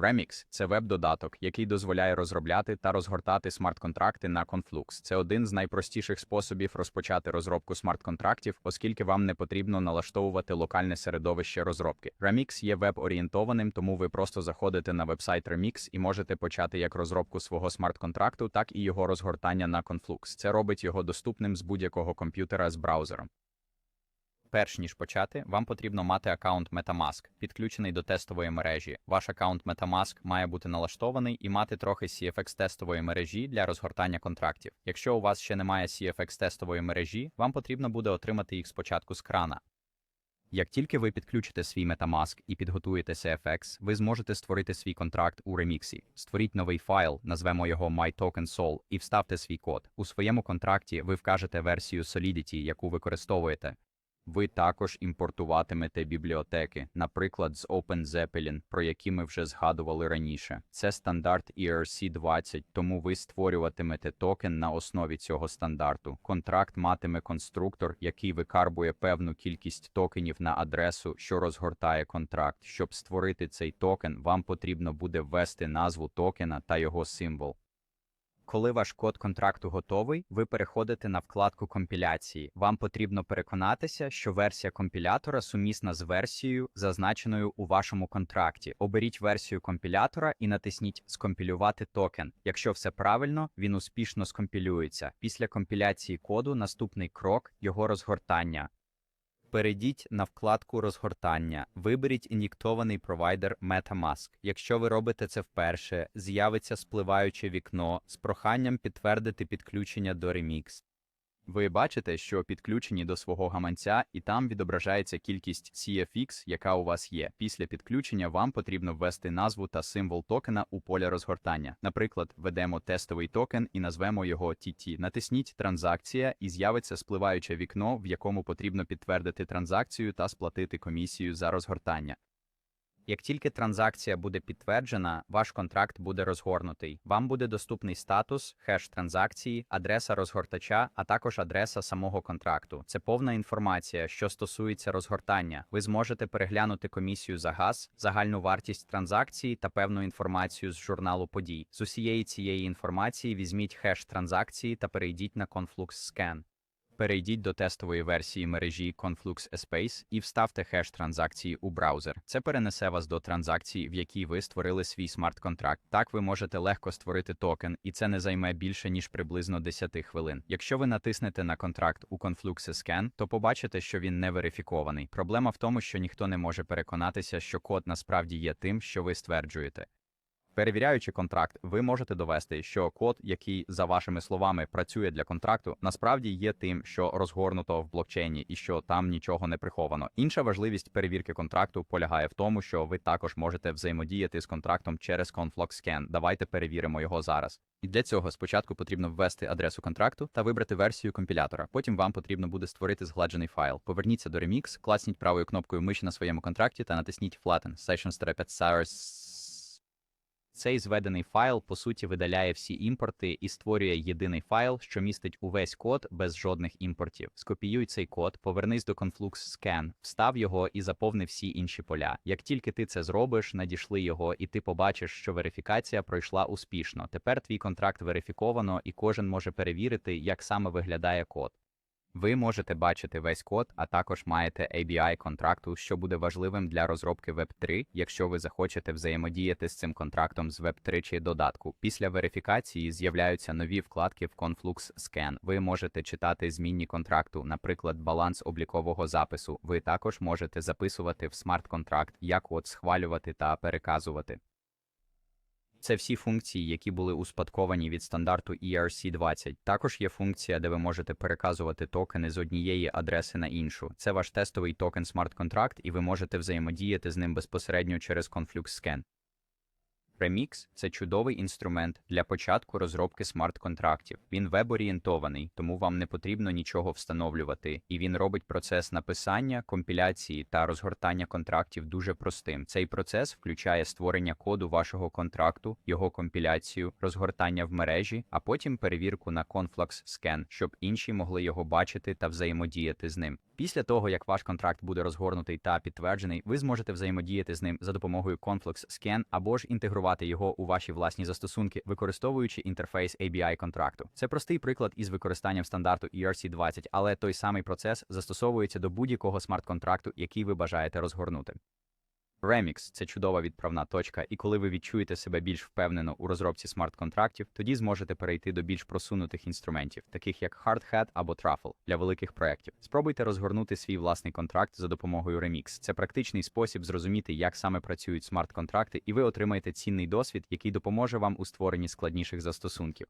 Remix – це веб-додаток, який дозволяє розробляти та розгортати смарт-контракти на Conflux. Це один з найпростіших способів розпочати розробку смарт-контрактів, оскільки вам не потрібно налаштовувати локальне середовище розробки. Remix є веб-орієнтованим, тому ви просто заходите на вебсайт Remix і можете почати як розробку свого смарт-контракту, так і його розгортання на Conflux. Це робить його доступним з будь-якого комп'ютера з браузером. Перш ніж почати, вам потрібно мати аккаунт MetaMask, підключений до тестової мережі. Ваш аккаунт MetaMask має бути налаштований і мати трохи CFX тестової мережі для розгортання контрактів. Якщо у вас ще немає CFX тестової мережі, вам потрібно буде отримати їх спочатку з крана. Як тільки ви підключите свій MetaMask і підготуєте CFX, ви зможете створити свій контракт у реміксі. Створіть новий файл, назвемо його MyTokenSol, і вставте свій код. У своєму контракті ви вкажете версію Solidity, яку використовуєте. Ви також імпортуватимете бібліотеки, наприклад, з OpenZeppelin, про які ми вже згадували раніше. Це стандарт E ERC20, тому ви створюватимете токен на основі цього стандарту. Контракт матиме конструктор, який викарбує певну кількість токенів на адресу, що розгортає контракт. Щоб створити цей токен, вам потрібно буде ввести назву токена та його символ. Коли ваш код контракту готовий, ви переходите на вкладку компіляції. Вам потрібно переконатися, що версія компілятора сумісна з версією, зазначеною у вашому контракті. Оберіть версію компілятора і натисніть Скомпілювати токен. Якщо все правильно, він успішно скомпілюється. Після компіляції коду наступний крок його розгортання. Перейдіть на вкладку розгортання, виберіть ін'єктований провайдер MetaMask. Якщо ви робите це вперше, з'явиться спливаюче вікно з проханням підтвердити підключення до Remix. Ви бачите, що підключені до свого гаманця, і там відображається кількість CFX, яка у вас є. Після підключення вам потрібно ввести назву та символ токена у поле розгортання. Наприклад, введемо тестовий токен і назвемо його TT. Натисніть Транзакція і з'явиться спливаюче вікно, в якому потрібно підтвердити транзакцію та сплатити комісію за розгортання. Як тільки транзакція буде підтверджена, ваш контракт буде розгорнутий. Вам буде доступний статус, хеш транзакції, адреса розгортача, а також адреса самого контракту. Це повна інформація, що стосується розгортання. Ви зможете переглянути комісію за газ, загальну вартість транзакції та певну інформацію з журналу подій. З усієї цієї інформації візьміть хеш транзакції та перейдіть на Conflux Scan. Перейдіть до тестової версії мережі Conflux Space і вставте хеш транзакції у браузер. Це перенесе вас до транзакції, в якій ви створили свій смарт-контракт. Так ви можете легко створити токен, і це не займе більше ніж приблизно 10 хвилин. Якщо ви натиснете на контракт у Conflux Scan, то побачите, що він не верифікований. Проблема в тому, що ніхто не може переконатися, що код насправді є тим, що ви стверджуєте. Перевіряючи контракт, ви можете довести, що код, який, за вашими словами, працює для контракту, насправді є тим, що розгорнуто в блокчейні і що там нічого не приховано. Інша важливість перевірки контракту полягає в тому, що ви також можете взаємодіяти з контрактом через Conflux Scan. Давайте перевіримо його зараз. І для цього спочатку потрібно ввести адресу контракту та вибрати версію компілятора. Потім вам потрібно буде створити згладжений файл. Поверніться до Remix, класніть правою кнопкою миші на своєму контракті та натисніть Flatten Session Source. Цей зведений файл по суті видаляє всі імпорти і створює єдиний файл, що містить увесь код без жодних імпортів. Скопіюй цей код, повернись до Conflux Scan, встав його і заповни всі інші поля. Як тільки ти це зробиш, надішли його, і ти побачиш, що верифікація пройшла успішно. Тепер твій контракт верифіковано, і кожен може перевірити, як саме виглядає код. Ви можете бачити весь код, а також маєте ABI контракту, що буде важливим для розробки Web3, якщо ви захочете взаємодіяти з цим контрактом з Web3 чи додатку. Після верифікації з'являються нові вкладки в Conflux Scan. Ви можете читати змінні контракту, наприклад, баланс облікового запису. Ви також можете записувати в смарт-контракт, як код схвалювати та переказувати. Це всі функції, які були успадковані від стандарту E ERC20. Також є функція, де ви можете переказувати токени з однієї адреси на іншу. Це ваш тестовий токен смарт-контракт, і ви можете взаємодіяти з ним безпосередньо через Conflux Scan. Remix – це чудовий інструмент для початку розробки смарт-контрактів. Він веб-орієнтований, тому вам не потрібно нічого встановлювати, і він робить процес написання, компіляції та розгортання контрактів дуже простим. Цей процес включає створення коду вашого контракту, його компіляцію, розгортання в мережі, а потім перевірку на Conflux Scan, щоб інші могли його бачити та взаємодіяти з ним. Після того, як ваш контракт буде розгорнутий та підтверджений, ви зможете взаємодіяти з ним за допомогою Conflux Scan або ж інтегрувати його у ваші власні застосунки, використовуючи інтерфейс ABI контракту. Це простий приклад із використанням стандарту ERC20, але той самий процес застосовується до будь-якого смарт-контракту, який ви бажаєте розгорнути. Remix – це чудова відправна точка, і коли ви відчуєте себе більш впевнено у розробці смарт-контрактів, тоді зможете перейти до більш просунутих інструментів, таких як Hardhat або Truffle для великих проєктів. Спробуйте розгорнути свій власний контракт за допомогою Remix. Це практичний спосіб зрозуміти, як саме працюють смарт-контракти, і ви отримаєте цінний досвід, який допоможе вам у створенні складніших застосунків.